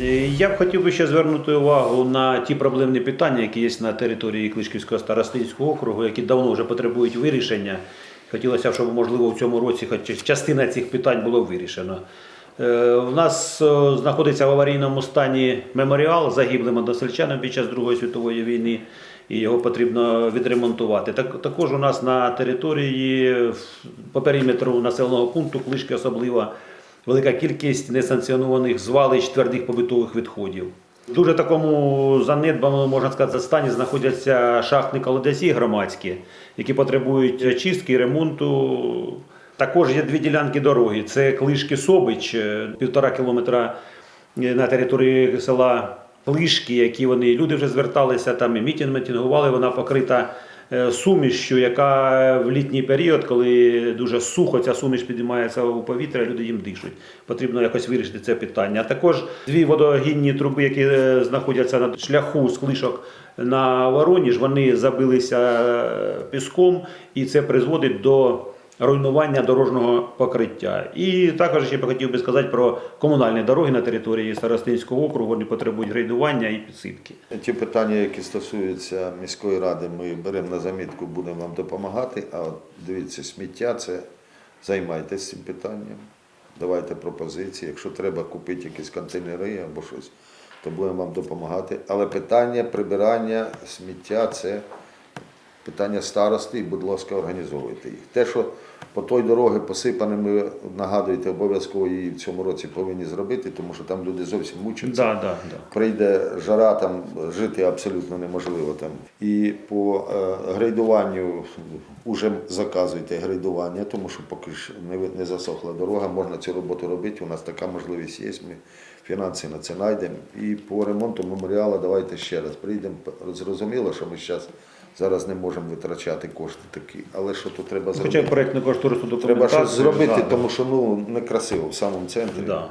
Е, Я б хотів би ще звернути увагу на ті проблемні питання, які є на території Клишківського старостинського округу, які давно вже потребують вирішення. Хотілося б, щоб можливо в цьому році хоч частина цих питань було вирішено. У нас е, знаходиться в аварійному стані меморіал загиблим односельчанам під час Другої світової війни, і його потрібно відремонтувати. Так, також у нас на території по периметру населеного пункту Клишки особливо велика кількість несанкціонованих звалищ твердих побутових відходів. Дуже такому занедбаному, можна сказати, стані знаходяться шахтні колодязі громадські, які потребують чистки, ремонту. Також є дві ділянки дороги. Це Клишки Собич, е, півтора кілометра е, на території села Клишки, які вони люди вже зверталися, там і мітинг мітингували, вона покрита е, сумішшю, яка в літній період, коли дуже сухо, ця суміш підіймається у повітря, люди їм дишуть. Потрібно якось вирішити це питання. А також дві водогінні труби, які е, знаходяться на шляху з клишок на Вороніж, вони забилися е, піском, і це призводить до руйнування дорожнього покриття. І також ще б хотів би сказати про комунальні дороги на території Старостинського округу. Вони потребують грейдування і підсипки. Ті питання, які стосуються міської ради, ми беремо на замітку, будемо вам допомагати. А от дивіться, сміття це займайтесь цим питанням, давайте пропозиції. Якщо треба купити якісь контейнери або щось, то будемо вам допомагати. Але питання прибирання сміття це питання старости, і, будь ласка, організовуйте їх. Те, що по той дороги посипаними, нагадуєте, обов'язково її в цьому році повинні зробити, тому що там люди зовсім мучаться Да, да, да. прийде жара, там жити абсолютно неможливо. Там. І по е, грейдуванню вже заказуйте грейдування, тому що поки ж не засохла дорога, можна цю роботу робити. У нас така можливість є. Ми фінанси на це знайдемо. І по ремонту меморіалу давайте ще раз прийдемо. Зрозуміло, що ми зараз, зараз не можемо витрачати кошти такі, але що то треба Хоча проєктну кошторисну Треба документацію. щось зробити, да, тому що ну некрасиво в самому центрі. Да.